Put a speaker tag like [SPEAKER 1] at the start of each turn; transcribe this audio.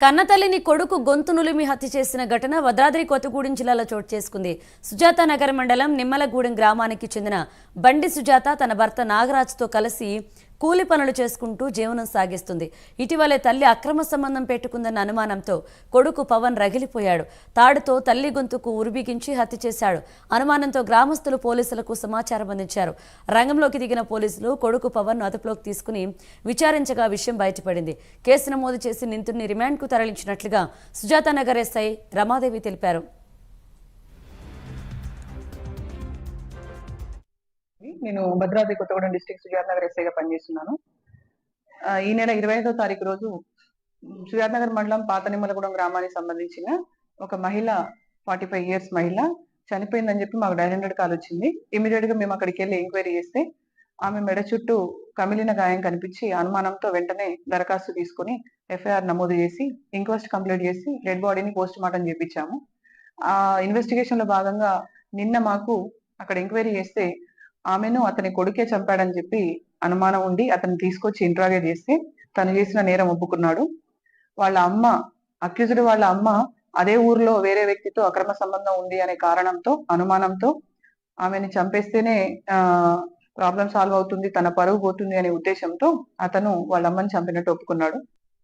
[SPEAKER 1] కన్నతల్లిని కొడుకు గొంతు నులిమి హత్య చేసిన ఘటన భద్రాద్రి కొత్తగూడెం జిల్లాలో చోటు చేసుకుంది. సుజాత నగర్ మండలం నిమ్మలగూడెం గ్రామానికి చెందిన బండి సుజాత తన భర్త నాగరాజుతో కలిసి కూలి పనులు చేసుకుంటూ జీవనం సాగిస్తుంది. ఇటీవలే తల్లి అక్రమ సంబంధం పెట్టుకుందన్న అనుమానంతో కొడుకు పవన్ రగిలిపోయాడు. తాడుతో తల్లి గొంతుకు ఉరిబిగించి హత్య చేశాడు. అనుమానంతో గ్రామస్తులు పోలీసులకు సమాచారం అందించారు. రంగంలోకి దిగిన పోలీసులు కొడుకు పవన్ అదుపులోకి తీసుకుని విచారించగా విషయం బయటపడింది. కేసు నమోదు చేసి నిందితుడిని రిమాండ్కు తరలించినట్లుగా సుజాతనగర్ ఎస్ఐ రమాదేవి తెలిపారు.
[SPEAKER 2] నేను భద్రాద్రి కొత్తగూడెం డిస్ట్రిక్ట్ సుజాతనగర్ ఎస్ఐగా పనిచేస్తున్నాను. ఈ నెల ఇరవై ఐదో తారీఖు రోజు సుజాతనగర్ మండలం పాత నిమ్మలగూడెం గ్రామానికి సంబంధించిన ఒక మహిళ ఫార్టీ ఫైవ్ ఇయర్స్ మహిళ చనిపోయిందని చెప్పి మాకు డైల్ హండ్రెడ్ కాల్ వచ్చింది. ఇమీడియట్గా మేము అక్కడికి వెళ్ళి ఎంక్వైరీ చేస్తే ఆమె మెడ చుట్టూ కమిలిన గాయం కనిపించి అనుమానంతో వెంటనే దరఖాస్తు తీసుకుని ఎఫ్ఐఆర్ నమోదు చేసి ఇంక్వెస్ట్ కంప్లీట్ చేసి డెడ్ బాడీని పోస్ట్ మార్టం చేపించాము. ఆ ఇన్వెస్టిగేషన్లో భాగంగా నిన్న మాకు అక్కడ ఎంక్వైరీ చేస్తే ఆమెను అతని కొడుకే చంపాడని చెప్పి అనుమానం ఉండి అతను తీసుకొచ్చి ఇంట్రాగే చేస్తే తను చేసిన నేరం ఒప్పుకున్నాడు. వాళ్ళ అమ్మ అక్యూజుడు వాళ్ళ అమ్మ అదే ఊర్లో వేరే వ్యక్తితో అక్రమ సంబంధం ఉంది అనే కారణంతో అనుమానంతో ఆమెని చంపేస్తేనే ఆ ప్రాబ్లం సాల్వ్ అవుతుంది తన పరువు పోతుంది అనే ఉద్దేశంతో అతను వాళ్ళ అమ్మని చంపినట్టు ఒప్పుకున్నాడు.